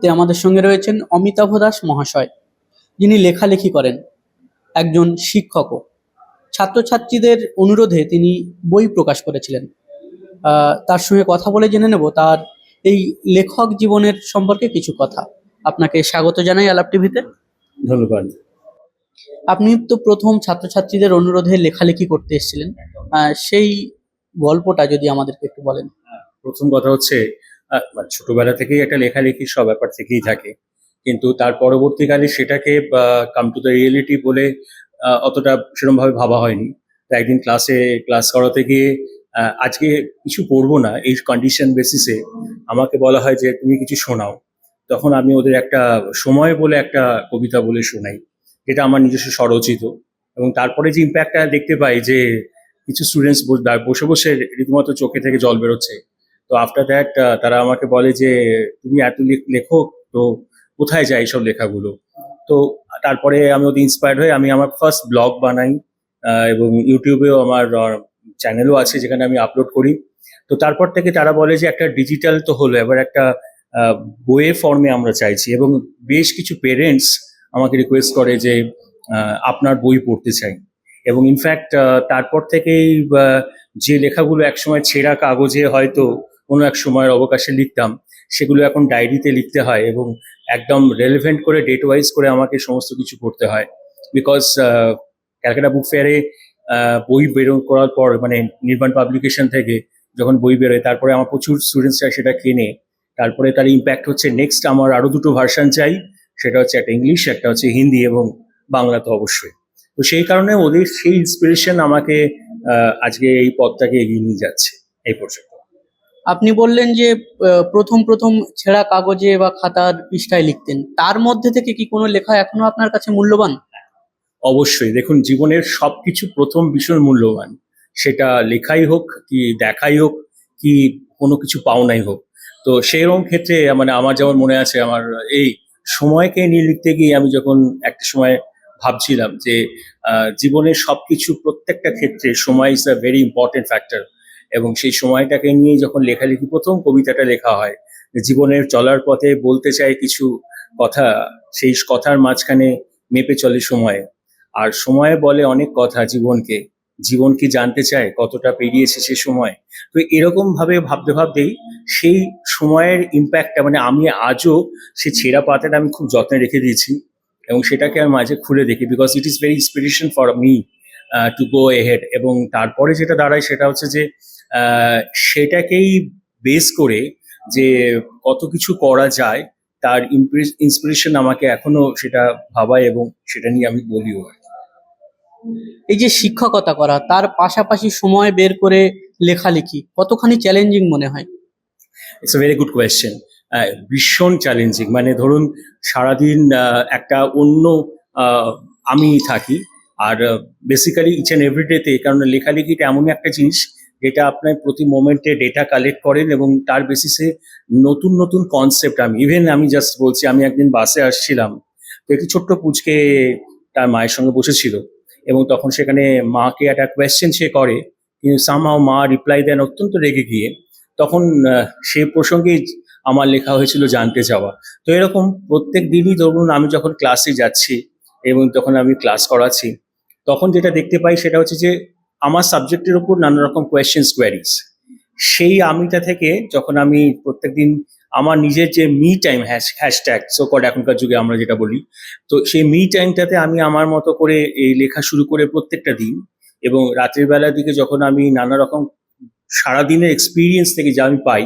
তে আমাদের সঙ্গে রয়েছেন অমিতাভ দাস মহাশয় যিনি লেখালেখি করেন একজন শিক্ষকও। ছাত্রছাত্রীদের অনুরোধে তিনি বই প্রকাশ করেছিলেন। আহ, তার সঙ্গে কথা বলে জেনে নেব তার এই লেখক জীবনের সম্পর্কে কিছু কথা। আপনাকে স্বাগত জানাই আলাপ টিভিতে। ধন্যবাদ। আপনি তো প্রথম ছাত্রছাত্রীদের অনুরোধে লেখালেখি করতে এসেছিলেন। আহ, সেই গল্পটা যদি আমাদেরকে একটু বলেন। প্রথম কথা হচ্ছে মানে ছোটবেলা থেকেই একটা লেখালেখি সব ব্যাপার থেকেই থাকে। কিন্তু তার পরবর্তীকালে সেটাকে কাম টু দ্য রিয়েলিটি বলে অতটা সেরকমভাবে ভাবা হয়নি। তো একদিন ক্লাসে ক্লাস করাতে গিয়ে আজকে কিছু পড়ব না, এই কন্ডিশন বেসিসে আমাকে বলা হয় যে, তুমি কিছু শোনাও। তখন আমি ওদের একটা সময় বলে একটা কবিতা বলে শোনাই, যেটা আমার নিজস্ব স্বরচিত। এবং তারপরে যে ইম্প্যাক্টটা দেখতে পাই যে, কিছু স্টুডেন্টস বসে বসে রীতিমতো চোখে থেকে জল বেরোচ্ছে তো আফটার দ্যাট তারা আমাকে বলে যে, তুমি এত লেখক তো কোথায় যায় এইসব লেখাগুলো? তো তারপরে আমি ওদের ইন্সপায়ার্ড হয়ে আমি আমার ফার্স্ট ব্লগ বানাই এবং ইউটিউবেও আমার চ্যানেলও আছে যেখানে আমি আপলোড করি। তো তারপর থেকে তারা বলে যে, একটা ডিজিটাল তো হলো, এবার একটা বইয়ের ফর্মে আমরা চাইছি। এবং বেশ কিছু পেরেন্টস আমাকে রিকোয়েস্ট করে যে আপনার বই পড়তে চাই। এবং ইনফ্যাক্ট তারপর থেকেই যে লেখাগুলো একসময় ছেঁড়া কাগজে হয়তো কোনো এক সময়ের অবকাশে লিখতাম। সেগুলো এখন ডায়েরিতে লিখতে হয় এবং একদম রেলেভেন্ট করে ডেট ওয়াইজ করে আমাকে সমস্ত কিছু করতে হয়। বিকজ ক্যালকাটা বুক ফেয়ারে বই বেরো, করার পর মানে নির্মাণ পাবলিকেশন থেকে যখন বই বেরোয়, তারপরে আমার প্রচুর স্টুডেন্টসরা সেটা কেনে। তারপরে তার ইম্প্যাক্ট হচ্ছে নেক্সট আমার আরও দুটো ভার্সান চাই। সেটা হচ্ছে একটা ইংলিশ একটা হচ্ছে হিন্দি এবং বাংলা তো অবশ্যই। তো সেই কারণে ওদের সেই ইন্সপিরেশন আমাকে আজকে এই পথটাকে এগিয়ে নিয়ে যাচ্ছে। এই পর্যন্ত। আপনি বললেন যে প্রথম প্রথম ছেঁড়া কাগজে বা খাতার পৃষ্ঠায় লিখতেন। তার মধ্যে থেকে কি কোনো লেখা এখনও আপনার কাছে মূল্যবান? অবশ্যই। দেখুন, জীবনের সবকিছু প্রথম ভীষণ মূল্যবান। সেটা লেখাই হোক, কি দেখাই হোক, কি কোনো কিছু পাওনাই হোক। তো সেইরকম ক্ষেত্রে মানে আমার যেমন মনে আছে, আমার এই সময়কে নিয়ে লিখতে গিয়ে আমি যখন একটা সময় ভাবছিলাম যে জীবনের সবকিছু প্রত্যেকটা ক্ষেত্রে সময় is a very important factor এবং সেই সময়টাকে নিয়ে যখন লেখালেখি, প্রথম কবিতাটা লেখা হয় জীবনের চলার পথে বলতে চাই কিছু কথা, সেই কথার মাঝখানে মেপে চলে সময়। আর সময় বলে অনেক কথা জীবনকে। জীবন কি জানতে চায়, কতটা পেরিয়েছে সে সময়? তো এরকম ভাবে ভাবতে ভাবতেই সেই সময়ের ইম্প্যাক্টটা মানে আমি আজও সেই ছেঁড়া পাতাটা আমি খুব যত্নে রেখে দিয়েছি এবং সেটাকে আমি মাঝে খুলে দেখি because it is very inspiration for me to go ahead এবং তারপরে যেটা দাঁড়ায় সেটা হচ্ছে যে সেটাকেই বেস করে যে কত কিছু করা যায় তার ইন্সপিরেশন আমাকে এখনও সেটা ভাবায় এবং সেটা নিয়ে আমি বলিও এই যে শিক্ষকতা করা তার পাশাপাশি সময় বের করে লেখালেখি কতখানি চ্যালেঞ্জিং মনে হয়? It's a very good question ভীষণ চ্যালেঞ্জিং মানে ধরুন সারাদিন একটা অন্য আমি থাকি আর বেসিক্যালি ইচ অ্যান্ড এভরিডেতে কারণ লেখালেখিটা এমনই একটা জিনিস যেটা আপনার প্রতি মোমেন্টে ডেটা কালেক্ট করেন এবং তার বেসিসে নতুন নতুন কনসেপ্ট আমি ইভেন আমি জাস্ট বলছি, আমি একদিন বাসে আসছিলাম, তো একটি ছোট্ট পুচকে তার মায়ের সঙ্গে বসেছিল এবং তখন সেখানে মাকে একটা কোয়েশ্চেন সে করে, কিন্তু সামহাও মা রিপ্লাই দেন অত্যন্ত রেগে গিয়ে, তখন সে প্রসঙ্গে আমার লেখা হয়েছিল জানতে চাওয়া। তো এরকম প্রত্যেক দিনই ধরুন আমি যখন ক্লাসে যাচ্ছি এবং তখন আমি ক্লাস করাচ্ছি, তখন যেটা দেখতে পাই সেটা হচ্ছে যে আমার সাবজেক্টের উপর নানা রকম কোয়েশ্চেন্স কোয়ারিজ সেই আমিটা থেকে যখন আমি প্রত্যেকদিন আমার নিজের যে মি টাইম হ্যাশট্যাগ সো কড এখনকার যুগে আমরা যেটা বলি, তো সেই মি টাইমটাতে আমি আমার মতো করে এই লেখা শুরু করে প্রত্যেকটা দিন এবং রাতের বেলার দিকে যখন আমি নানা রকম সারাদিনের এক্সপিরিয়েন্স থেকে যা আমি পাই,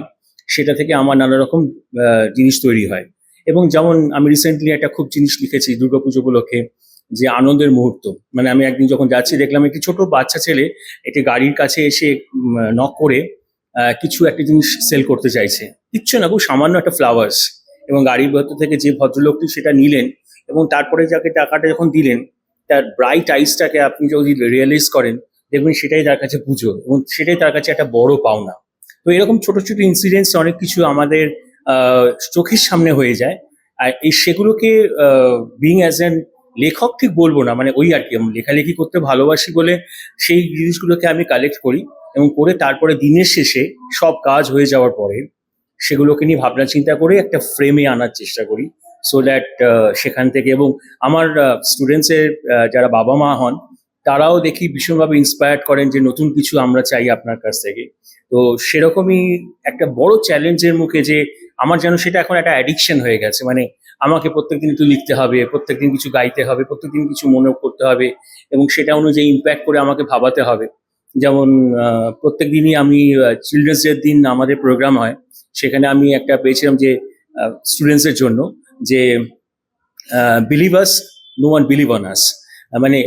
সেটা থেকে আমার নানা রকম জিনিস তৈরি হয়। এবং যেমন আমি রিসেন্টলি একটা খুব জিনিস লিখেছি, দুর্গাপুজো উপলক্ষে যে আনন্দের মুহূর্ত। মানে আমি একদিন যখন যাচ্ছি, দেখলাম একটি ছোট বাচ্চা ছেলে একটি গাড়ির কাছে এসে নক করে কিছু একটা জিনিস সেল করতে চাইছে। কিচ্ছু না, খুব সামান্য একটা ফ্লাওয়ার্স এবং গাড়ির ভেতর থেকে যে ভদ্রলোকটি সেটা নিলেন এবং তারপরে যাকে টাকাটা যখন দিলেন, তার ব্রাইট আইসটাকে আপনি যদি রিয়েলাইজ করেন, দেখবেন সেটাই তার কাছে পুজো এবং সেটাই তার কাছে একটা বড় পাওনা। তো এরকম ছোট ছোট ইনসিডেন্টস অনেক কিছু আমাদের চোখের সামনে হয়ে যায়। আর এই সেগুলোকে বিং অ্যাজ এন লেখক ঠিক বলব না মানে ওই আর কি লেখালেখি করতে ভালোবাসি বলে সেই জিনিসগুলোকে আমি কালেক্ট করি এবং করে তারপরে দিনের শেষে সব কাজ হয়ে যাওয়ার পরে সেগুলোকে নিয়ে ভাবনা চিন্তা করে একটা ফ্রেমে আনার চেষ্টা করি সো দ্যাট সেখান থেকে এবং আমার স্টুডেন্টসের যারা বাবা মা হন তারাও দেখি ভীষণভাবে ইন্সপায়ার্ড করেন যে নতুন কিছু আমরা চাই আপনার কাছ থেকে। তো সেরকমই একটা বড় চ্যালেঞ্জের মুখে যে আমার যেন সেটা এখন একটা অ্যাডিকশন হয়ে গেছে মানে আমাকে প্রত্যেকদিন একটু লিখতে হবে, প্রত্যেকদিন কিছু গাইতে হবে, প্রত্যেকদিন কিছু মনে করতে হবে এবং সেটা অনুযায়ী ইম্প্যাক্ট করে আমাকে ভাবাতে হবে। যেমন প্রত্যেক দিনই আমি চিলড্রেন্স ডের দিন আমাদের প্রোগ্রাম হয়, সেখানে আমি একটা পেয়েছিলাম যে স্টুডেন্টসের জন্য যে believers no one believe on us মানে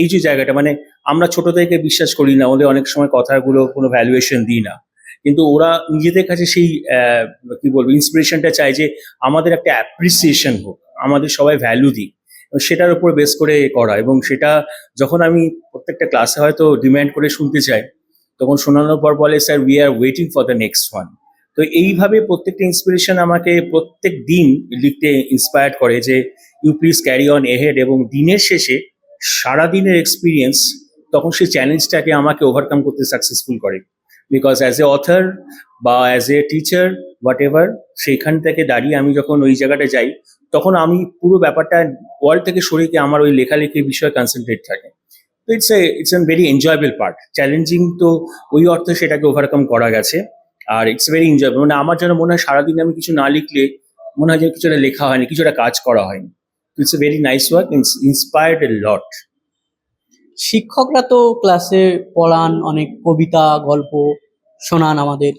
এই যে জায়গাটা মানে আমরা ছোট থেকে বিশ্বাস করি না ওদের অনেক সময় কথাগুলো কোনো ভ্যালুয়েশন দিই না। কিন্তু ওরা নিজেদের কাছে সেই কি বলব ইন্সপিরেশনটা চায় যে আমাদের একটা অ্যাপ্রিসিয়েশন হোক, আমাদের সবাই ভ্যালু দিই সেটার উপর বেস করে করা। এবং সেটা যখন আমি প্রত্যেকটা ক্লাসে হয়তো ডিমান্ড করে শুনতে চাই, তখন শোনানোর পর বলে sir we are waiting for the next one তো এইভাবে প্রত্যেকটা ইন্সপিরেশন আমাকে প্রত্যেক দিন লিখতে ইন্সপায়ার করে যে you please carry on ahead এবং দিনের শেষে সারা দিনের এক্সপিরিয়েন্স তখন সেই চ্যালেঞ্জটাকে আমাকে ওভারকাম করতে সাকসেসফুল করে। বিকজ অ্যাজ এ অথার বা as a teacher whatever সেইখান থেকে দাঁড়িয়ে আমি যখন ওই জায়গাটা যাই, তখন আমি পুরো ব্যাপারটা ওয়ার্ল্ড থেকে সরিয়ে আমার ওই লেখালেখির বিষয়ে কনসেন্ট্রেট থাকে। তো it's a it's an very enjoyable part challenging তো ওই অর্থে সেটাকে ওভারকাম করা গেছে। আর ইটস ভেরি এনজয়েবল মানে আমার যেন মনে হয় সারাদিন আমি কিছু না লিখলে মনে হয় যে কিছুটা লেখা হয়নি কিছুটা কাজ করা হয়নি। It's a very nice work inspired a lot শিক্ষকরা তো ক্লাসে পড়ান, অনেক কবিতা, গল্প শোনান আমাদের।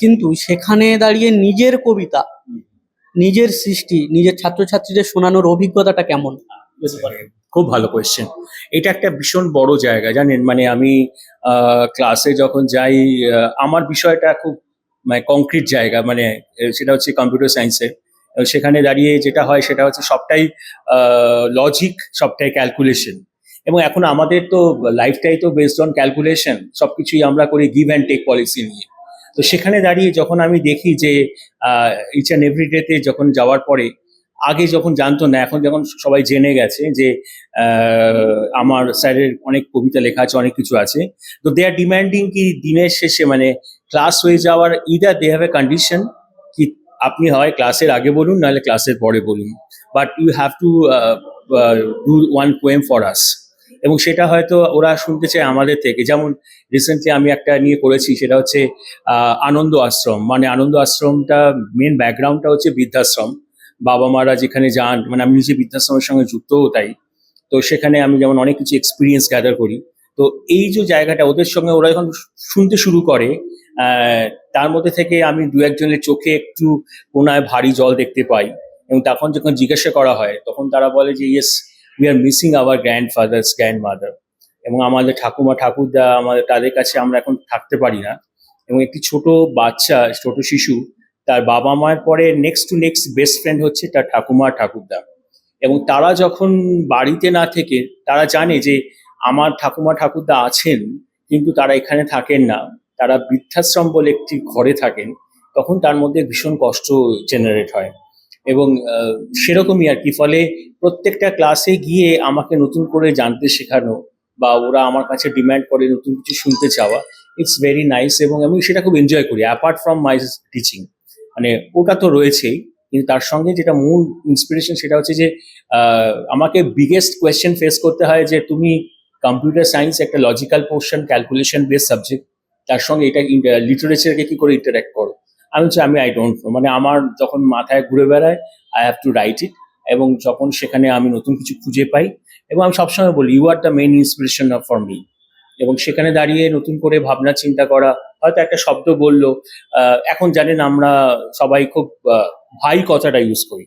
কিন্তু সেখানে দাঁড়িয়ে নিজের কবিতা, নিজের সৃষ্টি, নিজের ছাত্রছাত্রীদের শোনানোর অভিজ্ঞতাটা কেমন? খুব ভালো কোয়েশ্চেন এটা একটা ভীষণ বড় জায়গা, জানেন? মানে আমি ক্লাসে যখন যাই আমার বিষয়টা খুব মানে কংক্রিট জায়গা। মানে সেটা হচ্ছে কম্পিউটার সায়েন্সে সেখানে দাঁড়িয়ে যেটা হয়, সেটা হচ্ছে সবটাই লজিক সবটাই ক্যালকুলেশন এবং এখন আমাদের তো লাইফটাই তো বেসড অন ক্যালকুলেশন সবকিছুই আমরা করি গিভ অ্যান্ড টেক পলিসি নিয়ে। তো সেখানে দাঁড়িয়ে যখন আমি দেখি যে ইচ অ্যান্ড এভরি ডেতে যখন যাওয়ার পরে, আগে যখন জানতো না, এখন যখন সবাই জেনে গেছে যে আমার স্যারের অনেক কবিতা লেখা আছে, অনেক কিছু আছে, তো দে আর ডিম্যান্ডিং কি দিনের শেষে মানে ক্লাস হয়ে যাওয়ার either they have a condition কি আপনি হয় ক্লাসের আগে বলুন, নাহলে ক্লাসের পরে বলুন। But you have to do one poem for us এবং সেটা হয়তো ওরা শুনতে চায় আমাদের থেকে। যেমন রিসেন্টলি আমি একটা নিয়ে করেছি, সেটা হচ্ছে আনন্দ আশ্রম। মানে আনন্দ আশ্রমটা মেন ব্যাকগ্রাউন্ডটা হচ্ছে বৃদ্ধাশ্রম। বাবা মারা যেখানে যান মানে আমি নিজে বৃদ্ধাশ্রমের সঙ্গে যুক্তও তাই। তো সেখানে আমি যেমন অনেক কিছু এক্সপিরিয়েন্স গ্যাদার করি। তো এই যে জায়গাটা, ওদের সঙ্গে ওরা যখন শুনতে শুরু করে তার মধ্যে থেকে আমি দু একজনের চোখে একটু কোনায় ভারী জল দেখতে পাই। এবং তখন যখন জিজ্ঞাসা করা হয়, তখন তারা বলে যে yes we are missing our grandfathers grandmother এবং আমাদের ঠাকুমা, ঠাকুরদা আমাদের, তাদের কাছে আমরা এখন থাকতে পারি না। এবং একটি ছোট বাচ্চা, ছোট শিশু, তার বাবা মায়ের পরে next to next best friend হচ্ছে তার ঠাকুমা, ঠাকুরদা। এবং তারা যখন বাড়িতে না থেকে, তারা জানে যে আমার ঠাকুমা, ঠাকুরদা আছেন, কিন্তু তারা এখানে থাকেন না। তারা বৃদ্ধাশ্রম বলে একটি ঘরে থাকেন, তখন তার মধ্যে ভীষণ কষ্ট জেনারেট হয়। এবং সেরকমই আর কি। ফলে প্রত্যেকটা ক্লাসে গিয়ে আমাকে নতুন করে জানতে শেখানো বা ওরা আমার কাছে ডিমান্ড করে নতুন কিছু শুনতে চাওয়া ইটস ভেরি নাইস এবং আমি সেটা খুব এনজয় করি অ্যাপার্ট ফ্রম মাই টিচিং মানে ওটা তো রয়েছেই, কিন্তু তার সঙ্গে যেটা মূল ইন্সপিরেশন সেটা হচ্ছে যে আমাকে বিগেস্ট কোয়েশ্চেন ফেস করতে হয় যে তুমি কম্পিউটার সায়েন্স একটা logical portion calculation base subject তার সঙ্গে এটা লিটারেচারকে কি করে ইন্টারাক্ট করো? আমি হচ্ছে আমি আই ডোন্ট নো মানে আমার যখন মাথায় ঘুরে বেড়ায় I have to write it এবং যখন সেখানে আমি নতুন কিছু খুঁজে পাই এবং আমি সবসময় বলি you are the main inspiration for me এবং সেখানে দাঁড়িয়ে নতুন করে ভাবনা, চিন্তা করা, হয়তো একটা শব্দ বলল এখন জানেন আমরা সবাই খুব ভাই কথাটা ইউজ করি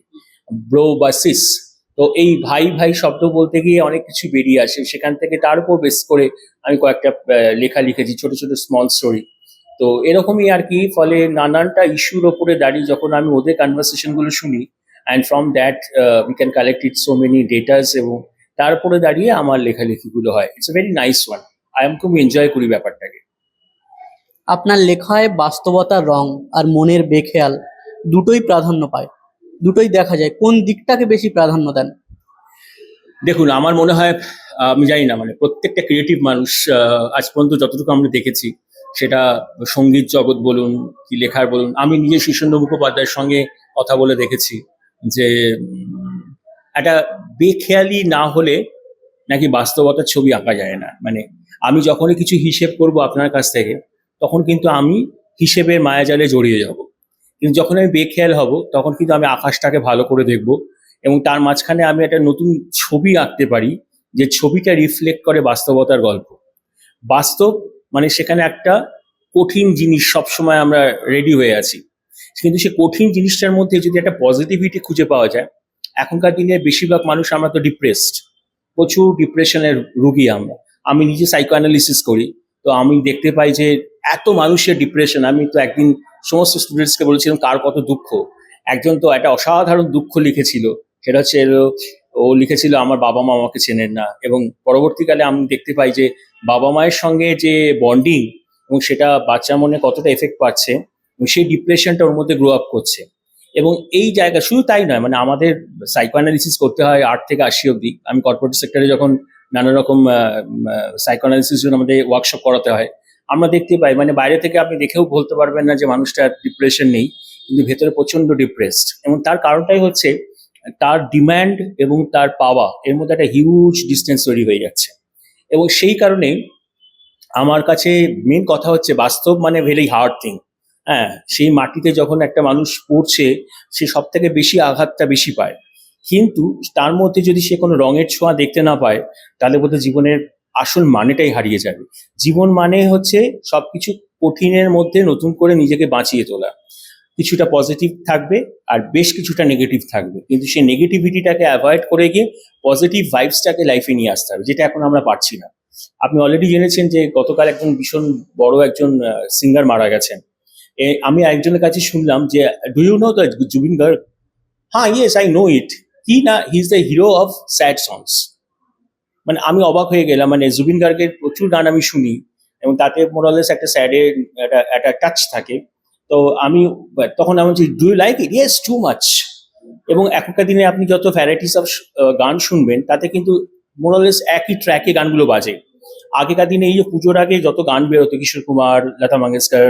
ব্রো বা সিস তো এই ভাই ভাই শব্দ বলতে গিয়ে অনেক কিছু বেরিয়ে আসে। সেখান থেকে তার উপর বেস করে আমি কয়েকটা লেখা লিখেছি, ছোট ছোট স্মল স্টোরি তো এরকমই আর কি, ফলে নানানটা ইস্যুর ওপরে দাঁড়িয়ে যখন আমি ওদের কনভারসেশনগুলো শুনি and from that we can collect it so many datas এবং তারপরে দাঁড়িয়ে আমার লেখালেখিগুলো হয়। It's very nice one I am খুব এনজয় করি ব্যাপারটাকে। আপনার লেখায় বাস্তবতার রং আর মনের বেখেয়াল দুটোই প্রাধান্য পায়। দুটোই দেখা যায়। কোন দিকটাকে বেশি প্রাধান্য দেন? দেখুন আমার মনে হয় আমি জানি না মানে প্রত্যেকটা ক্রিয়েটিভ মানুষ আজ পর্যন্ত যতটুকু আমরা দেখেছি সেটা সংগীত জগৎ বলুন কি লেখার বলুন আমি নিজে শীর্ষেন্দ্র মুখোপাধ্যায়ের সঙ্গে কথা বলে দেখেছি। যে একটা বেখেয়ালি না হলে নাকি বাস্তবতার ছবি আঁকা যায় না। মানে আমি যখনই কিছু হিসেব করব আপনার কাছ থেকে, তখন কিন্তু আমি হিসেবের মায়াজালে জড়িয়ে যাব। কিন্তু যখন আমি বেখেয়াল হব, তখন কিন্তু আমি আকাশটাকে ভালো করে দেখব এবং তার মাঝখানে আমি একটা নতুন ছবি আঁকতে পারি, যে ছবিটা রিফ্লেক্ট করে বাস্তবতার গল্প। বাস্তব মানে সেখানে একটা কঠিন জিনিস সবসময় আমরা রেডি হয়ে আছি। কিন্তু সে কঠিন জিনিসটার মধ্যে যদি একটা পজিটিভিটি খুঁজে পাওয়া যায়, এখনকার দিনে বেশিরভাগ মানুষ আমরা তো ডিপ্রেসড প্রচুর ডিপ্রেশনের রুগী আমরা। আমি নিজে সাইকো অ্যানালিসিস করি, তো আমি দেখতে পাই যে এত মানুষের ডিপ্রেশন আমি তো একদিন সমস্ত স্টুডেন্টসকে বলেছিলাম, কার কত দুঃখ? একজন তো একটা অসাধারণ দুঃখ লিখেছিল, সেটা হচ্ছে ও লিখেছিল, আমার বাবা মা আমাকে চেনেন না। এবং পরবর্তীকালে আমি দেখতে পাই যে বাবা মায়ের সঙ্গে যে বন্ডিং এবং সেটা বাচ্চার মনে কতটা এফেক্ট পাচ্ছে সেই ডিপ্রেশনটা ওর মধ্যে গ্রো আপ করছে। এবং এই জায়গা, শুধু তাই নয় মানে আমাদের সাইকো অ্যানালিসিস করতে হয় আট থেকে আশি অবধি। আমি কর্পোরেট সেক্টরে যখন নানা রকম সাইকো অ্যানালিসিস আমাদের ওয়ার্কশপ করাতে হয়, আমরা দেখতে পাই মানে বাইরে থেকে আপনি দেখেও বলতে পারবেন না যে মানুষটা ডিপ্রেশন নেই, কিন্তু ভেতরে প্রচণ্ড ডিপ্রেসড এবং তার কারণটাই হচ্ছে, তার ডিম্যান্ড এবং তার পাওয়া এর মধ্যে একটা হিউজ ডিস্টেন্স তৈরি হয়ে যাচ্ছে। এবং সেই কারণে আমার কাছে মেন কথা হচ্ছে, বাস্তব মানে ভেরি হার্ড থিং হ্যাঁ সেই মাটিতে যখন একটা মানুষ পড়ছে, সে সব থেকে বেশি আঘাতটা বেশি পায়। কিন্তু তার মধ্যে যদি সে কোনো রঙের ছোঁয়া দেখতে না পায়, তাহলে বোধহয় জীবনের আসল মানেটাই হারিয়ে যাবে। জীবন মানে হচ্ছে সবকিছু কঠিনের মধ্যে নতুন করে নিজেকে বাঁচিয়ে তোলা। কিছুটা পজিটিভ থাকবে আর বেশ কিছুটা নেগেটিভ থাকবে। কিন্তু সেই নেগেটিভিটিটাকে অ্যাভয়েড করে গিয়ে পজিটিভ ভাইবসটাকে লাইফে নিয়ে আসতে হবে, যেটা এখন আমরা পারছি না। আপনি অলরেডি জেনেছেন যে গতকাল একজন ভীষণ বড় একজন সিঙ্গার মারা গেছেন। আমি একজনের কাছে শুনলাম যে do you know the Zubeen Garg হ্যাঁ ইয়েস আই নো ইট কি না he is the hero of sad songs মানে আমি অবাক হয়ে গেলাম মানে জুবিন গার্গের প্রচুর গান আমি শুনি, এবং তাতে মোরালেস একটা স্যাডের একটা একটা টাচ থাকে। তো আমি, তখন আমি বলছি do you like it yes too much এবং এখনকার দিনে আপনি যত ভ্যারাইটিস অফ গান শুনবেন, তাতে কিন্তু মোরালেস একই ট্র্যাকে গানগুলো বাজে। আগেকার দিনে এই যে পুজোর আগে যত গান বেরোতো, কিশোর কুমার, লতা মঙ্গেশকর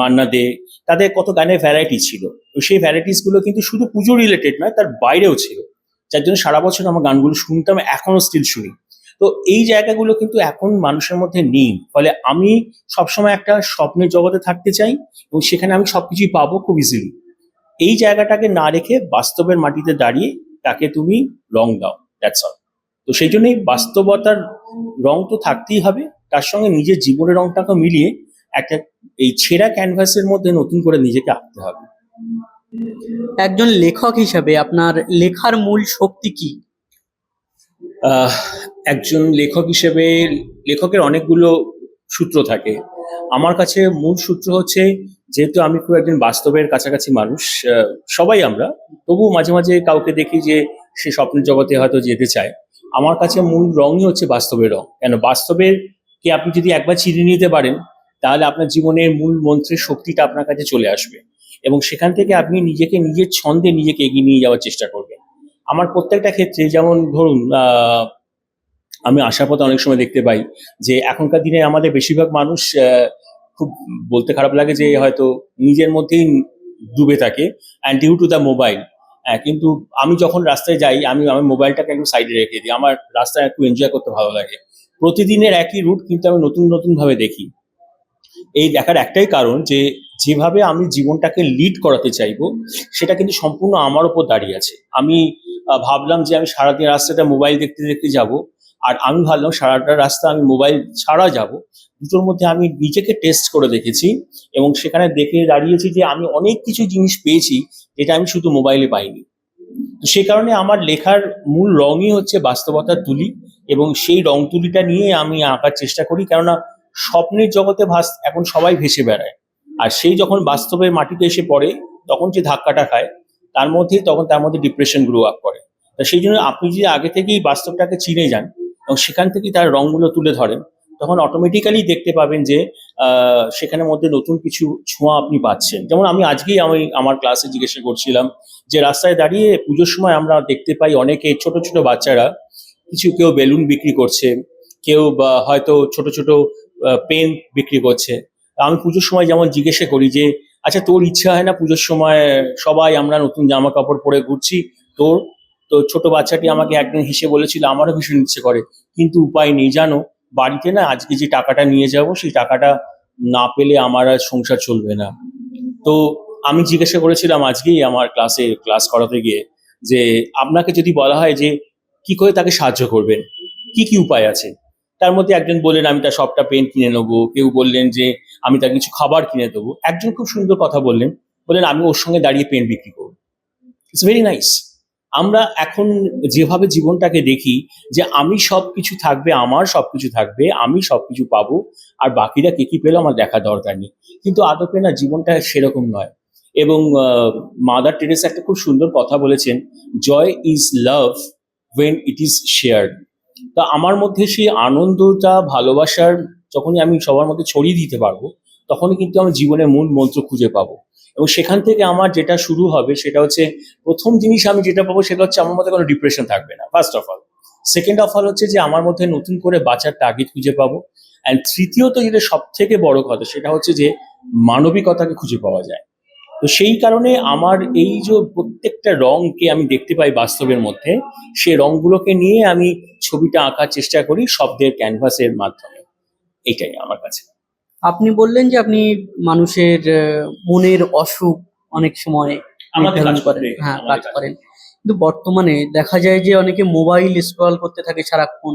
মান্না দে, তাদের কত গানের ভ্যারাইটি ছিল। তো সেই ভ্যারাইটিসগুলো কিন্তু শুধু পুজো রিলেটেড নয়, তার বাইরেও ছিল। যার জন্য সারা বছর আমার গানগুলো শুনতাম এখনও স্টিল শুনি। তো এই জায়গাগুলো কিন্তু এখন মানুষের মধ্যে নেই। ফলে আমি সবসময় একটা স্বপ্নের জগতে থাকতে চাই এবং সেখানে আমি সবকিছুই পাবো খুব ইজিলি এই জায়গাটাকে না রেখে বাস্তবের মাটিতে দাঁড়িয়ে তাকে তুমি রং দাও দ্যাটস অল তো সেই জন্যই বাস্তবতার রং তো থাকতেই হবে। তার সঙ্গে নিজের জীবনের রংটাকে মিলিয়ে একটা এই ছেঁড়া ক্যানভাসের মধ্যে নতুন করে নিজেকে আঁকতে হবে। একজন লেখক হিসাবে আপনার লেখার মূল শক্তি কি? একজন লেখক হিসেবে লেখকের অনেকগুলো সূত্র থাকে। আমার কাছে মূল সূত্র হচ্ছে যেহেতু আমি খুব একজন বাস্তবের কাছাকাছি মানুষ সবাই আমরা তবু মাঝে মাঝে কাউকে দেখি যে সে স্বপ্নের জগতে হয়তো যেতে চায়। আমার কাছে মূল রঙই হচ্ছে বাস্তবের রং। কেন? বাস্তবের কে আপনি যদি একবার চিনে নিতে পারেন, তাহলে আপনার জীবনের মূল মন্ত্রের শক্তিটা আপনার কাছে চলে আসবে। এবং সেখান থেকে আপনি নিজেকে নিজের ছন্দে নিজেকে এগিয়ে নিয়ে যাওয়ার চেষ্টা করবেন। আমার প্রত্যেকটা ক্ষেত্রে যেমন ধরুন আমি আসার পথে অনেক সময় দেখতে পাই যে, এখনকার দিনে আমাদের বেশিরভাগ মানুষ খুব বলতে খারাপ লাগে যে, হয়তো নিজের মধ্যেই ডুবে থাকে। And due to the mobile কিন্তু আমি যখন রাস্তায় যাই, আমি আমার মোবাইলটাকে একটু সাইডে রেখে দিই। আমার রাস্তায় একটু এনজয় করতে ভালো লাগে। প্রতিদিনের একই রুট কিন্তু আমি নতুন নতুনভাবে দেখি। এই দেখার একটাই কারণ যে, যেভাবে আমি জীবনটাকে লিড করাতে চাইব, সেটা কিন্তু সম্পূর্ণ আমার উপর দাঁড়িয়ে আছে। আমি ভাবলাম যে আমি সারাদিন রাস্তাটা মোবাইল দেখতে দেখতে যাব। আর আমি ভাবলাম সারাটা রাস্তা আমি মোবাইল ছাড়া যাব। দুটোর মধ্যে আমি নিজেকে টেস্ট করে দেখেছি এবং সেখানে দেখে দাঁড়িয়েছি যে আমি অনেক কিছু জিনিস পেয়েছি যেটা আমি শুধু মোবাইলে পাইনি। তো সে কারণে আমার লেখার মূল রঙই হচ্ছে বাস্তবতার তুলি এবং সেই রং তুলিটা নিয়ে আমি আঁকার চেষ্টা করি। কেননা স্বপ্নের জগতে ভাস এখন সবাই ভেসে বেড়ায়। আর সেই যখন বাস্তবের মাটিতে এসে পড়ে, তখন যে ধাক্কাটা খায়, তার মধ্যেই তখন তার মধ্যে ডিপ্রেশন গ্রো আপ করে। তা সেই জন্য আপনি যদি আগে থেকেই বাস্তবটাকে চিনে যান এবং সেখান থেকেই তার রঙগুলো তুলে ধরেন, তখন অটোমেটিক্যালি দেখতে পাবেন যে সেখানের মধ্যে নতুন কিছু ছোঁয়া আপনি পাচ্ছেন। যেমন আমি আজকেই আমি আমার ক্লাসে জিজ্ঞাসা করছিলাম যে, রাস্তায় দাঁড়িয়ে পুজোর সময় আমরা দেখতে পাই অনেকে ছোট ছোট বাচ্চারা কিছু কেউ বেলুন বিক্রি করছে, কেউ বা হয়তো ছোট ছোট পেন বিক্রি করছে। আমি পুজোর সময় যেমন জিজ্ঞেসে করি যে আচ্ছা তোর ইচ্ছা হয় না পুজোর সময় সবাই আমরা নতুন জামা কাপড় পরে ঘুরছি? তোর তো ছোট বাচ্চাটি আমাকে একদিন হেসে বলেছিল, আমারও ভীষণ ইচ্ছে করে। কিন্তু উপায় নেই, জানো? বাড়িতে না আজকে যে টাকাটা নিয়ে যাব, সেই টাকাটা না পেলে আমার আর সংসার চলবে না। তো আমি জিজ্ঞাসা করেছিলাম আজকেই আমার ক্লাসে, ক্লাস করাতে গিয়ে যে, আপনাকে যদি বলা হয় যে, কি করে তাকে সাহায্য করবেন? কি কি উপায় আছে? তার মধ্যে একজন বললেন, আমি তার সবটা পেন কিনে নেব। কেউ বললেন যে, আমি তার কিছু খাবার কিনে দেবো। একজন খুব সুন্দর কথা বললেন। বললেন, আমি ওর সঙ্গে দাঁড়িয়ে পেন বিক্রি করব। ইটস ভেরি নাইস আমরা এখন যেভাবে জীবনটাকে দেখি যে আমি সব কিছু থাকবে, আমার সব কিছু থাকবে, আমি সব কিছু পাবো, আর বাকিরা কে কি পেল আমার দেখা দরকার নেই। কিন্তু আদপে না জীবনটা সেরকম নয়। এবং মাদার টেরেস একটা খুব সুন্দর কথা বলেছেন joy is love when it is shared তা আমার মধ্যে সেই আনন্দটা, ভালোবাসার যখনই আমি সবার মধ্যে ছড়িয়ে দিতে পারব, তখনই কিন্তু আমার জীবনের মূল মন্ত্র খুঁজে পাবো। এবং সেখান থেকে আমার যেটা শুরু হবে সেটা হচ্ছে প্রথম জিনিস আমি যেটা পাবো সেটা হচ্ছে আমার মধ্যে কোনো ডিপ্রেশন থাকবে না first of all second of all হচ্ছে যে আমার মধ্যে নতুন করে বাঁচার টার্গেট খুঁজে পাবো। অ্যান্ড তৃতীয়ত যেটা সব থেকে বড় কথা সেটা হচ্ছে যে মানবিকতাকে খুঁজে পাওয়া যায়। তো সেই কারণে আমার এই যে প্রত্যেকটা রংকে আমি দেখতে পাই বাস্তবের মধ্যে, সে রংগুলোকে নিয়ে আমি ছবিটা আঁকার চেষ্টা করি শব্দের ক্যানভাসের মাধ্যমে। এইটাই আমার কাছে। আপনি বললেন যে আপনি মানুষের মনের অসুখ অনেক সময় নির্ধারণ করেন। হ্যাঁ কাজ করেন। কিন্তু বর্তমানে দেখা যায় যে অনেকে মোবাইল স্ক্রল করতে থাকে সারাক্ষণ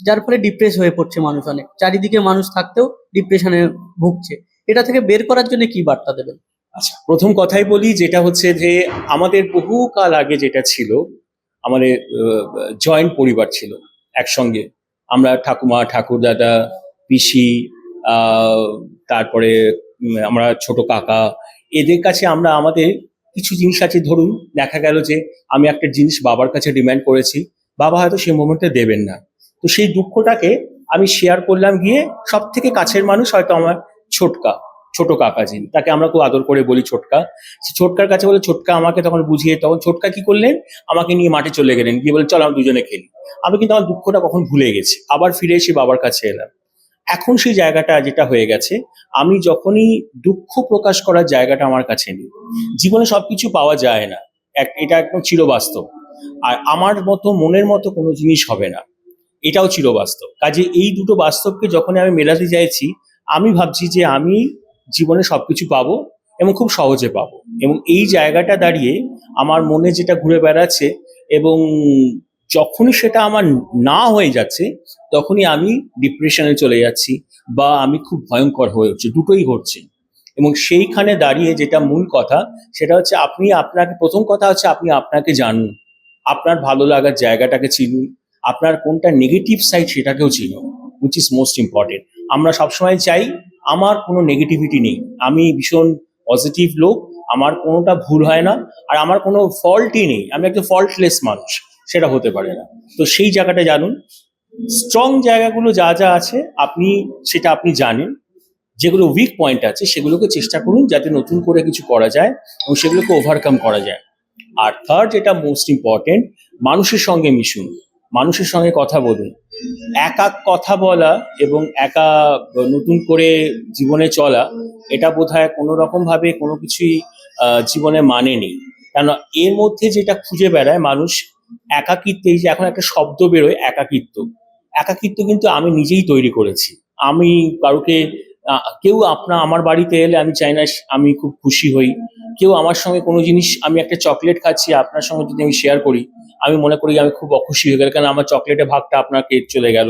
যার ফলে ডিপ্রেস হয়ে পড়ছে মানুষ অনেক। চারিদিকে মানুষ থাকতেও ডিপ্রেশনে ভুগছে। এটা থেকে বের করার জন্য কি বার্তা দেবেন? আচ্ছা প্রথম কথাই বলি যেটা হচ্ছে যে আমাদের বহু কাল আগে যেটা ছিল আমাদের জয়েন্ট পরিবার ছিল একসঙ্গে। আমরা ঠাকুমা ঠাকুরদাদা পিসি আহ, তারপরে আমরা ছোট কাকা, এদের কাছে আমরা, আমাদের কিছু জিনিস আছে, ধরুন, দেখা গেল যে আমি একটা জিনিস বাবার কাছে ডিমান্ড করেছি, বাবা হয়তো সেই মোমেন্টে দেবেন না। তো সেই দুঃখটাকে আমি শেয়ার করলাম গিয়ে সব থেকে কাছের মানুষ হয়তো আমার ছোটকা, ছোট কাকা যিনি, তাকে আমরা খুব আদর করে বলি ছোটকা। সে ছোটকার কাছে বলে, ছোটকা আমাকে তখন বুঝিয়ে, তখন ছোটকা কি করলেন? আমাকে নিয়ে মাঠে চলে গেলেন, গিয়ে বলে চলো আমরা দুজনে খেলি। আমি কিন্তু আমার দুঃখটা কখন ভুলে গেছি। আবার ফিরে এসে বাবার কাছে এলাম। এখন সেই জায়গাটা যেটা হয়ে গেছে, আমি যখনই দুঃখ প্রকাশ করার জায়গাটা আমার কাছে নেই। জীবনে সবকিছু পাওয়া যায় না। এক- এটা একদম চিরবাস্তব। আর আমার মতো, মনের মতো কোনো জিনিস হবে না। এটাও চিরবাস্তব। কাজে এই দুটো বাস্তবকে যখন আমি মেলাতে চাইছি, আমি ভাবছি যে আমি জীবনে সবকিছু পাবো এবং খুব সহজে পাবো। এবং এই জায়গাটা দাঁড়িয়ে আমার মনে যেটা ঘুরে বেড়াচ্ছে এবং যখনই সেটা আমার না হয়ে যাচ্ছে, তখনই আমি ডিপ্রেশনে চলে যাচ্ছি বা আমি খুব ভয়ঙ্কর হয়ে উঠছি, দুটোই ঘটছে। এবং সেইখানে দাঁড়িয়ে যেটা মূল কথা, সেটা হচ্ছে আপনি আপনাকে, প্রথম কথা হচ্ছে আপনি আপনাকে জানুন। আপনার ভালো লাগার জায়গাটাকে চিনুন। আপনার কোনটা নেগেটিভ সাইড সেটাকেও চিনুন উইচ ইজ মোস্ট ইম্পর্টেন্ট আমরা সবসময় চাই আমার কোনো নেগেটিভিটি নেই। আমি ভীষণ পজিটিভ লোক, আমার কোনোটা ভুল হয় না, আর আমার কোনো ফল্টই নেই। আমি একটা ফল্টলেস মানুষ। সেটা হতে পারে না। তো সেই জায়গাটা জানুন। স্ট্রং জায়গাগুলো যা যা আছে, আপনি, সেটা আপনি জানেন। যেগুলো উইক পয়েন্ট আছে, সেগুলোকে চেষ্টা করুন যাতে নতুন করে কিছু করা যায় এবং সেগুলোকে ওভারকাম করা যায়। আর থার্ড যেটা মোস্ট ইম্পর্টেন্ট মানুষের সঙ্গে মিশুন। মানুষের সঙ্গে কথা বলুন। একা কথা বলা এবং একা নতুন করে জীবনে চলা, এটা বোধহয় কোনো রকম ভাবে কোনো কিছুই জীবনে মানে নেই। কেন এর মধ্যে যেটা খুঁজে বেড়ায় মানুষ একাকিত্ব এই যে এখন একটা শব্দ বেরোয়, একাকিত্ব। একাকিত্ব কিন্তু আমি নিজেই তৈরি করেছি। আমি কারোকে কেউ আপনা, আমার বাড়িতে এলে আমি চাই না আমি খুব খুশি হই। কেউ আমার সঙ্গে কোনো জিনিস, আমি একটা চকলেট খাচ্ছি, আপনার সঙ্গে যদি আমি শেয়ার করি, আমি মনে করি আমি খুব অখুশি হয়ে গেল কারণ আমার চকলেটের ভাগটা আপনাকে চলে গেল।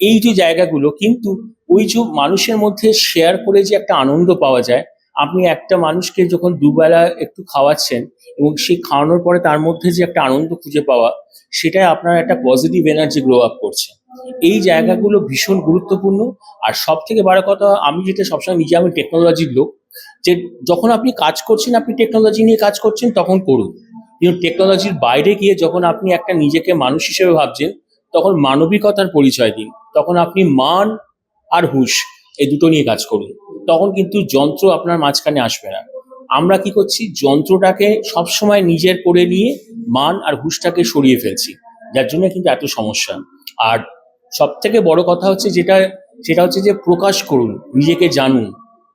এই যে জায়গাগুলো কিন্তু ওই যে মানুষের মধ্যে শেয়ার করে যে একটা আনন্দ পাওয়া যায় আপনি একটা মানুষকে যখন দুবেলা একটু খাওয়াচ্ছেন এবং সেই খাওয়ানোর পরে তার মধ্যে যে একটা আনন্দ খুঁজে পাওয়া, সেটাই আপনার একটা পজিটিভ এনার্জি গ্রো আপ করছে। এই জায়গাগুলো ভীষণ গুরুত্বপূর্ণ। আর সব থেকে বড় কথা, আমি যেটা সবসময় নিজে, আমি টেকনোলজির লোক। যে যখন আপনি কাজ করছেন, আপনি টেকনোলজি নিয়ে কাজ করছেন, তখন করুন। কিন্তু টেকনোলজির বাইরে গিয়ে যখন আপনি একটা নিজেকে মানুষ হিসেবে ভাবছেন, তখন মানবিকতার পরিচয় দিন। তখন আপনি মান আর হুশ, এই দুটো নিয়ে কাজ করুন। তখন কিন্তু যন্ত্র আপনার মাঝখানে আসবে না। আমরা কি করছি? যন্ত্রটাকে সবসময় নিজের করে নিয়ে মান আর হুশটাকে সরিয়ে ফেলছি। যার জন্য কিন্তু এত সমস্যা। আর সব থেকে বড় কথা হচ্ছে যেটা, সেটা হচ্ছে যে প্রকাশ করুন, নিজেকে জানুন।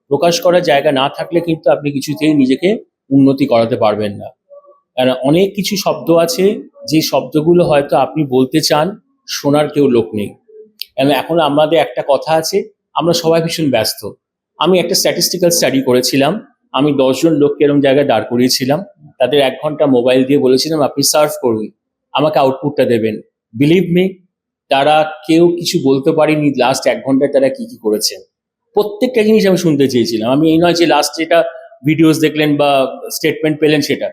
প্রকাশ করার জায়গা না থাকলে কিন্তু আপনি কিছুতেই নিজেকে উন্নতি করাতে পারবেন না। কারণ অনেক কিছু শব্দ আছে, যে শব্দগুলো হয়তো আপনি বলতে চান, শোনার কেউ লোক নেই। কারণ এখন আমাদের একটা কথা আছে, আমরা সবাই ভীষণ ব্যস্ত। আমি একটা স্ট্যাটিস্টিক্যাল স্টাডি করেছিলাম। আমি দশজন লোককে এরকম জায়গায় দাঁড় করিয়েছিলাম। তাদের এক ঘণ্টা মোবাইল দিয়ে বলেছিলাম, আপনি সার্ভ করুন। আমাকে আউটপুটটা দেবেন। বিলিভ মি তারা কেউ কিছু বলতে পারেনি লাস্ট এক ঘন্টায় তারা কি কি করেছেন প্রত্যেকটা জিনিস আমি শুনতে চেয়েছিলাম। আমি এই নয় যে লাস্ট যেটা ভিডিওস দেখলেন বা স্টেটমেন্ট পেলেন সেটা,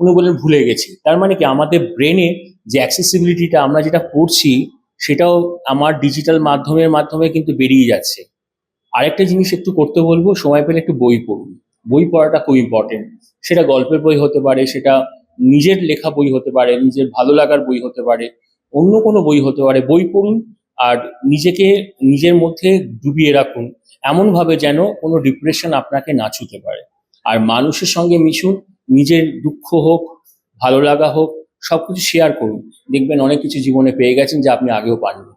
উনি বললেন, ভুলে গেছি। তার মানে কি, আমাদের ব্রেনে যে অ্যাক্সেসিবিলিটিটা আমরা যেটা করছি, সেটাও আমার ডিজিটাল মাধ্যমের মাধ্যমে কিন্তু বেরিয়ে যাচ্ছে। আরেকটা জিনিস একটু করতে বলব, সময় পেলে একটু বই পড়ুন। বই পড়াটা খুব ইম্পর্টেন্ট সেটা গল্পের বই হতে পারে, সেটা নিজের লেখা বই হতে পারে, নিজের ভালো লাগার বই হতে পারে, অন্য কোনো বই হতে পারে। বই পড়ুন আর নিজেকে, নিজের মধ্যে ডুবিয়ে রাখুন। এমনভাবে যেন কোনো ডিপ্রেশন আপনাকে না ছুতে পারে। আর মানুষের সঙ্গে মিশুন, নিজের দুঃখ হোক, ভালো লাগা হোক সব কিছু শেয়ার করুন। দেখবেন অনেক কিছু জীবনে পেয়ে গেছেন যা আপনি আগেও পাননি।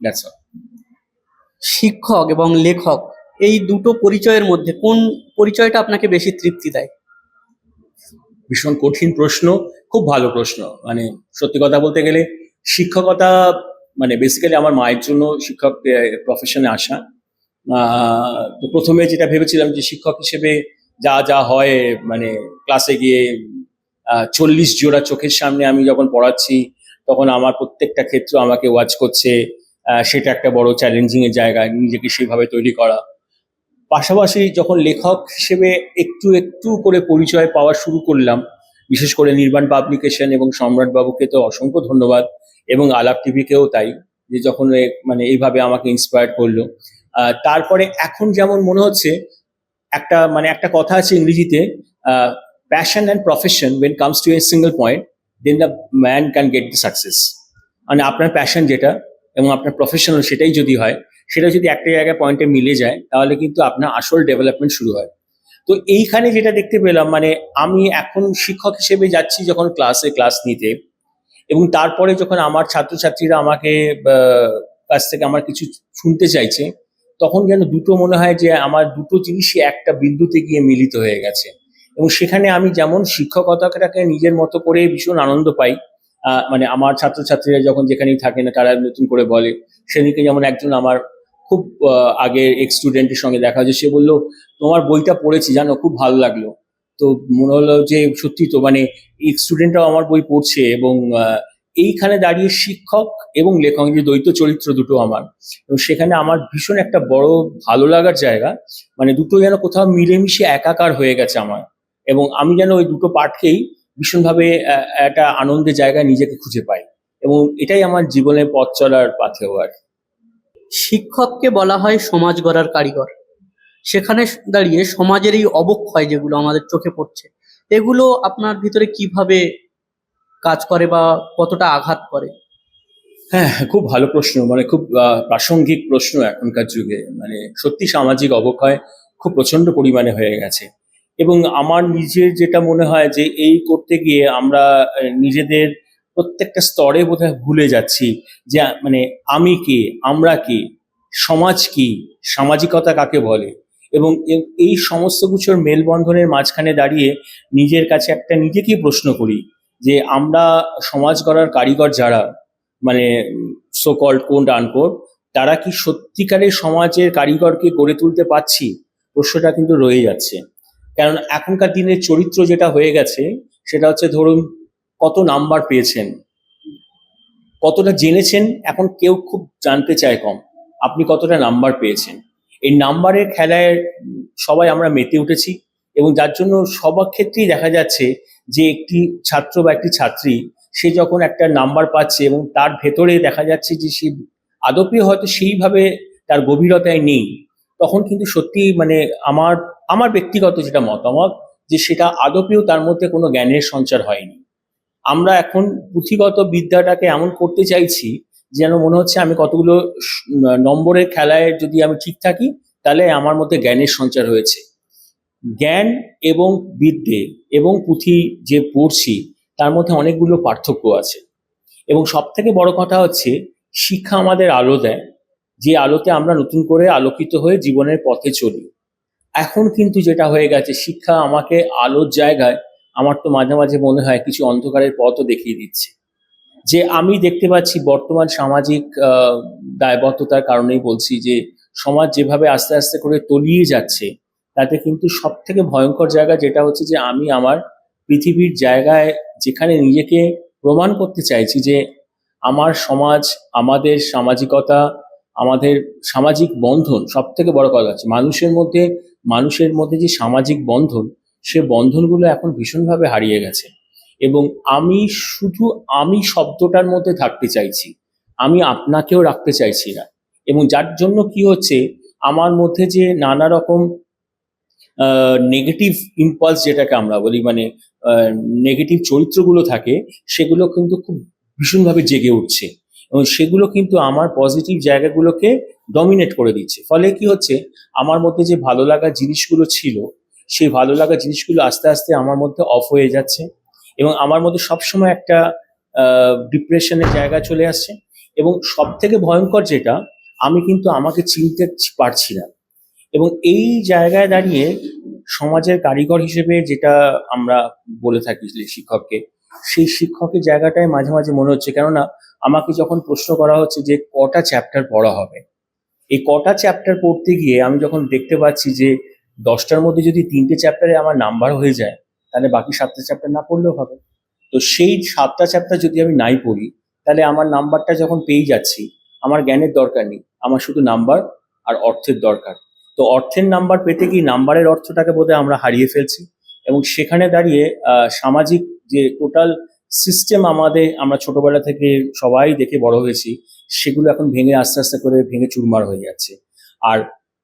দ্যাটস অল শিক্ষক এবং লেখক, এই দুটো পরিচয়ের মধ্যে কোন পরিচয়টা আপনাকে বেশি তৃপ্তি দেয়? ভীষণ কঠিন প্রশ্ন, খুব ভালো প্রশ্ন। মানে সত্যি কথা বলতে গেলে শিক্ষকতা মানে বেসিক্যালি আমার মায়ের জন্য শিক্ষক প্রফেশনে আসা। তো প্রথমে যেটা ভেবেছিলাম যে শিক্ষক হিসেবে যা যা হয় মানে ক্লাসে গিয়ে চল্লিশ জোড়া চোখের সামনে আমি যখন পড়াচ্ছি, তখন আমার প্রত্যেকটা ক্ষেত্র আমাকে ওয়াচ করছে। সেটা একটা বড় চ্যালেঞ্জিং এর জায়গা, নিজেকে সেইভাবে তৈরি করা। পাশাপাশি যখন লেখক হিসেবে একটু একটু করে পরিচয় পাওয়া শুরু করলাম, বিশেষ করে নির্বাণ পাবলিকেশন এবং সম্রাট বাবুকে তো অসংখ্য ধন্যবাদ, এবং আলাপ টিভিকেও তাই, যে যখন মানে এইভাবে আমাকে ইন্সপায়ার করল। তারপরে এখন যেমন মনে হচ্ছে, একটা মানে একটা কথা আছে ইংরেজিতে passion and profession when comes to a single point then the man can get the success মানে আপনার প্যাশন যেটা এবং আপনার প্রফেশনাল সেটাই যদি হয়, সেটা যদি একটা জায়গায় পয়েন্টে মিলে যায়, তাহলে কিন্তু আপনার আসল ডেভেলপমেন্ট শুরু হয়। তো এইখানে যেটা দেখতে পেলাম মানে আমি এখন শিক্ষক হিসেবে যাচ্ছি যখন ক্লাসে ক্লাস নিতে এবং তারপরে যখন আমার ছাত্রছাত্রীরা আমাকে কাছ থেকে আমার কিছু শুনতে চাইছে, তখন যেন দুটো মনে হয় যে আমার দুটো জিনিসই একটা বিন্দুতে গিয়ে মিলিত হয়ে গেছে। এবং সেখানে আমি যেমন শিক্ষকতাটাকে নিজের মতো করে ভীষণ আনন্দ পাই মানে আমার ছাত্রছাত্রীরা যখন যেখানেই থাকে না, তারা নতুন করে বলে। সেদিকে যেমন একজন আমার খুব আগের এক্স স্টুডেন্টের সঙ্গে দেখা হয়েছে, সে বলল, তোমার বইটা পড়েছি, জানো, খুব ভালো লাগল। তো মনে হলো যে, সত্যি তো মানে এক্স স্টুডেন্টরাও আমার বই পড়ছে এবং এইখানে দাঁড়িয়ে শিক্ষক এবং লেখক যে দ্বৈত চরিত্র দুটো আমার। এবং সেখানে আমার ভীষণ একটা বড় ভালো লাগার জায়গা মানে দুটো যেন কোথাও মিলেমিশে একাকার হয়ে গেছে আমার। এবং আমি যেন ওই দুটো পাঠকেই ভীষণভাবে একটা আনন্দের জায়গায় নিজেকে খুঁজে পাই। এবং এটাই আমার জীবনের পথ চলার পাথেও আর শিক্ষককে বলা হয় সমাজ গড়ার কারিগর। সেখানে দাঁড়িয়ে সমাজের এই অবক্ষয় যেগুলো আমাদের চোখে পড়ছে এগুলো আপনার ভিতরে কীভাবে কাজ করে বা কতটা আঘাত করে? হ্যাঁ খুব ভালো প্রশ্ন। মানে খুব প্রাসঙ্গিক প্রশ্ন এখনকার যুগে। মানে সত্যি সামাজিক অবক্ষয় খুব প্রচণ্ড পরিমাণে হয়ে গেছে। এবং আমার নিজের যেটা মনে হয় যে এই করতে গিয়ে আমরা নিজেদের প্রত্যেকটা স্তরে বোধহয় ভুলে যাচ্ছি যে মানে আমি কে, আমরা কে, সমাজ কি, সামাজিকতা কাকে বলে? এবং এই সমস্ত কিছুর মেলবন্ধনের মাঝখানে দাঁড়িয়ে নিজের কাছে একটা নিজেকেই প্রশ্ন করি যে, আমরা সমাজ গড়ার কারিগর যারা মানে সো কল্ড কোন্ট আনকোট তারা কি সত্যিকারের সমাজের কারিগরকে গড়ে তুলতে পারছি? প্রশ্নটা কিন্তু রয়ে যাচ্ছে। কারণ এখনকার দিনের চরিত্র যেটা হয়ে গেছে, সেটা হচ্ছে ধরুন কত নাম্বার পেয়েছেন, কতটা জেনেছেন, এখন কেউ খুব জানতে চায় কম। আপনি কতটা নাম্বার পেয়েছেন। এই নাম্বারের খেলায় সবাই আমরা মেতে উঠেছি এবং যার জন্য সবার ক্ষেত্রেই দেখা যাচ্ছে যে একটি ছাত্র বা একটি ছাত্রী, সে যখন একটা নাম্বার পাচ্ছে এবং তার ভেতরে দেখা যাচ্ছে যে সে আদপে হয়তো সেইভাবে তার গভীরতায় নেই, তখন কিন্তু সত্যি মানে আমার আমার ব্যক্তিগত যেটা মতামত, যে সেটা আদপেও তার মধ্যে কোনো জ্ঞানের সঞ্চার হয়নি। আমরা এখন পুঁথিগত বিদ্যাটাকে এমন করতে চাইছি, যেন মনে হচ্ছে আমি কতগুলো নম্বরের খেলায় যদি আমি ঠিক থাকি, তাহলে আমার মধ্যে জ্ঞানের সঞ্চার হয়েছে। জ্ঞান এবং বিদ্যে এবং পুঁথি যে পড়ছি, তার মধ্যে অনেকগুলো পার্থক্য আছে। এবং সব থেকে বড় কথা হচ্ছে, শিক্ষা আমাদের আলো দেয়। যে আলোতে আমরা নতুন করে আলোকিত হয়ে জীবনের পথে চলি। এখন কিন্তু যেটা হয়ে গেছে, শিক্ষা আমাকে আলোর জায়গায় আমার তো মাঝে মাঝে মনে হয় কিছু অন্ধকারের পথও দেখিয়ে দিচ্ছে। যে আমি দেখতে পাচ্ছি বর্তমান সামাজিক দায়বদ্ধতার কারণেই বলছি যে সমাজ যেভাবে আস্তে আস্তে করে তলিয়ে যাচ্ছে, তাতে কিন্তু সব থেকে ভয়ঙ্কর জায়গা যেটা হচ্ছে যে আমি আমার পৃথিবীর জায়গায় যেখানে নিজেকে প্রমাণ করতে চাইছি যে আমার সমাজ, আমাদের সামাজিকতা, আমাদের সামাজিক বন্ধন সব থেকে বড় কথা হচ্ছে। মানুষের মধ্যে মানুষের মধ্যে যে সামাজিক বন্ধন, সে বন্ধনগুলো এখন ভীষণভাবে হারিয়ে গেছে। এবং আমি শুধু আমি শব্দটার মধ্যে থাকতে চাইছি, আমি আপনাকেও রাখতে চাইছি না। এবং যার জন্য কি হচ্ছে, আমার মধ্যে যে নানা রকম নেগেটিভ ইম্পালস যেটাকে আমরা বলি মানে নেগেটিভ চরিত্রগুলো থাকে, সেগুলো কিন্তু খুব ভীষণভাবে জেগে উঠছে। এবং সেগুলো কিন্তু আমার পজিটিভ জায়গাগুলোকে ডমিনেট করে দিচ্ছে ফলে কি হচ্ছে? আমার মধ্যে যে ভালো লাগা জিনিসগুলো ছিল, সেই ভালো লাগা জিনিসগুলো আস্তে আস্তে আমার মধ্যে অফ হয়ে যাচ্ছে এবং আমার মধ্যে সবসময় একটা ডিপ্রেশনের জায়গা চলে আসছে এবং সব থেকে ভয়ঙ্কর যেটা, আমি কিন্তু আমাকে চিনতে পারছি না। এবং এই জায়গায় দাঁড়িয়ে সমাজের কারিগর হিসেবে যেটা আমরা বলে থাকি শিক্ষককে, সেই শিক্ষকের জায়গাটায় মাঝে মাঝে মনে হচ্ছে কেননা, আমাকে যখন প্রশ্ন করা হচ্ছে যে কটা চ্যাপ্টার পড়া হবে এই কটা চ্যাপ্টার পড়তে গিয়ে আমি যখন দেখতে পাচ্ছি যে দশটার মধ্যে যদি তিনটে চ্যাপ্টারে আমার নাম্বার হয়ে যায়, তাহলে বাকি সাতটা চ্যাপ্টার না পড়লেও হবে। তো সেই সাতটা চ্যাপ্টার যদি আমি নাই পড়ি, তাহলে আমার নাম্বারটা যখন পেয়ে যাচ্ছি, আমার জ্ঞানের দরকার নেই। আমার শুধু নাম্বার আর অর্থের দরকার। তো অর্থের নাম্বার পেতে গিয়ে নাম্বারের অর্থটাকে বোধহয় আমরা হারিয়ে ফেলছি এবং সেখানে দাঁড়িয়ে সামাজিক যে টোটাল সিস্টেম আমাদের, আমরা ছোটবেলা থেকে সবাই দেখে বড় হয়েছি সেগুলো এখন ভেঙে আস্তে আস্তে করে ভেঙে চুরমার হয়ে যাচ্ছে। আর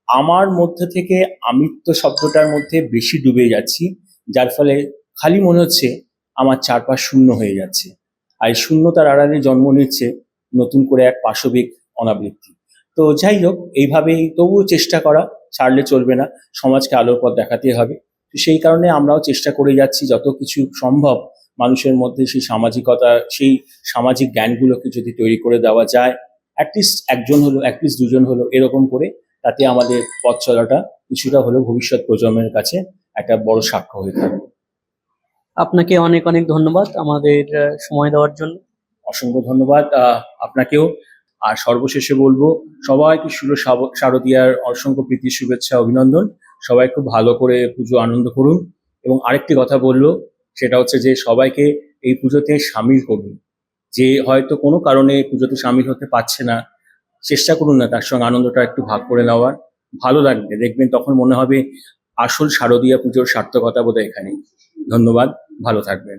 আমার মধ্যে থেকে আমিত্ব শব্দটার মধ্যে বেশি ডুবে যাচ্ছি, যার ফলে খালি মনে হচ্ছে আমার চারপাশ শূন্য হয়ে যাচ্ছে। আর এই শূন্যতার আড়ালে জন্ম নিচ্ছে নতুন করে এক পাশবিক অনাবৃত্তি। তো যাই হোক, এইভাবেই তবুও চেষ্টা করা, ছাড়লে চলবে না, সমাজকে আলোর পথ দেখাতে হবে। সেই কারণে আমরাও চেষ্টা করে যাচ্ছি যত কিছু সম্ভব মানুষের মধ্যে সেই সামাজিকতা সেই সামাজিক জ্ঞানগুলোকে যদি তৈরি করে দেওয়া যায় অ্যাটলিস্ট একজন হলো অ্যাটলিস্ট দুজন হলো এরকম করে তাতে আমাদের পথ চলাটা কিছুটা হলেও ভবিষ্যৎ প্রজন্মের কাছে একটা বড় সাক্ষ্য হয়ে থাকবে আপনাকে অনেক অনেক ধন্যবাদ আমাদের সময় দেওয়ার জন্য। অসংখ্য ধন্যবাদ। আপনাকেও। আর সর্বশেষে বলব সবাইকে শাব- শারদীয়ার অসংখ্য প্রীতি শুভেচ্ছা অভিনন্দন। সবাই খুব ভালো করে পুজো আনন্দ করুন। এবং আরেকটি কথা বলল সেটা হচ্ছে যে সবাইকে এই পুজোতে সামিল করুন। যে হয়তো কোনো কারণে পুজোতে সামিল হতে পারছে না, চেষ্টা করুন না তার সঙ্গে আনন্দটা একটু ভাগ করে নেওয়ার। ভালো লাগবে, দেখবেন তখন মনে হবে আসল শারদীয়া পুজোর সার্থকতা বোধহয় এখানে ধন্যবাদ, ভালো থাকবেন।